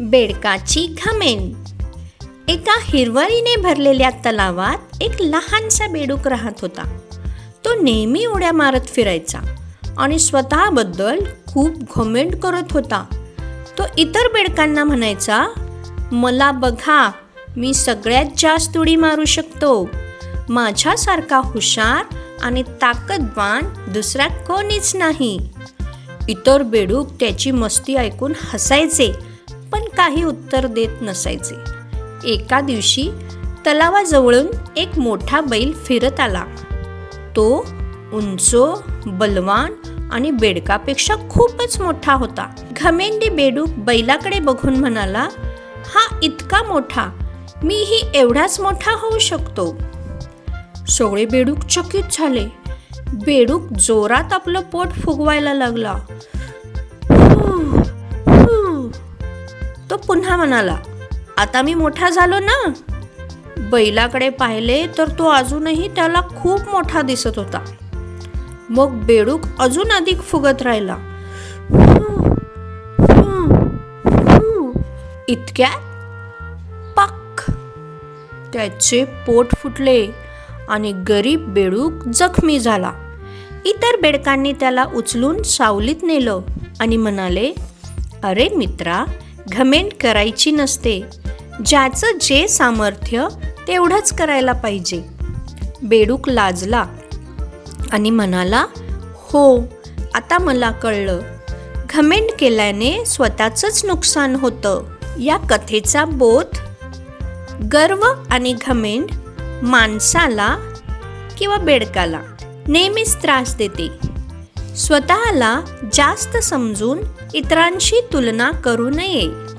बेडकाची घमेन. एका हिरवळीने भरलेल्या तलावात एक लहानसा बेडूक राहत होता. तो नेहमी उड्या मारत फिरायचा आणि स्वतःबद्दल खूप घमेंट करत होता. तो इतर बेडकांना म्हणायचा मला बघा मी सगळ्यात जास्त उडी मारू शकतो. माझ्यासारखा हुशार आणि ताकदवान दुसरा कोणीच नाही. इतर बेडूक त्याची मस्ती ऐकून हसायचे काही उत्तर देत नसायचे. एका दिवशी तलावाजवळून एक मोठा बैल फिरत आला. तो उंच बलवान आणि बेडकापेक्षा खूपच मोठा होता. घमेंडी बेडूक बैलाकडे बघून म्हणाला हा इतका मोठा मीही एवढाच मोठा होऊ शकतो. सगळे बेडूक चकित झाले. बेडूक जोरात आपलं पोट फुगवायला लागला. तो पुन्हा म्हणाला आता मी मोठा झालो ना? बैलाकडे पाहिले तर तो अजूनही त्याला खूप मोठा दिसत होता. मग बेडूक अजून अधिक फुगत राहिला. इतक्या पाक पक! त्याचे पोट फुटले आणि गरीब बेडूक जखमी झाला. इतर बेडकांनी त्याला उचलून सावलीत नेलं आणि म्हणाले अरे मित्रा घमेंट करायची नसते. ज्याचं जे सामर्थ्य तेवढंच करायला पाहिजे. बेडूक लाजला आणि म्हणाला हो आता मला कळलं. घमेंट केल्याने स्वतःचंच नुकसान होतं. या कथेचा बोध गर्व आणि घमेंड माणसाला किंवा बेडकाला नेहमीच त्रास देते. स्वतःला जास्त समजून इतरांशी तुलना करू नये.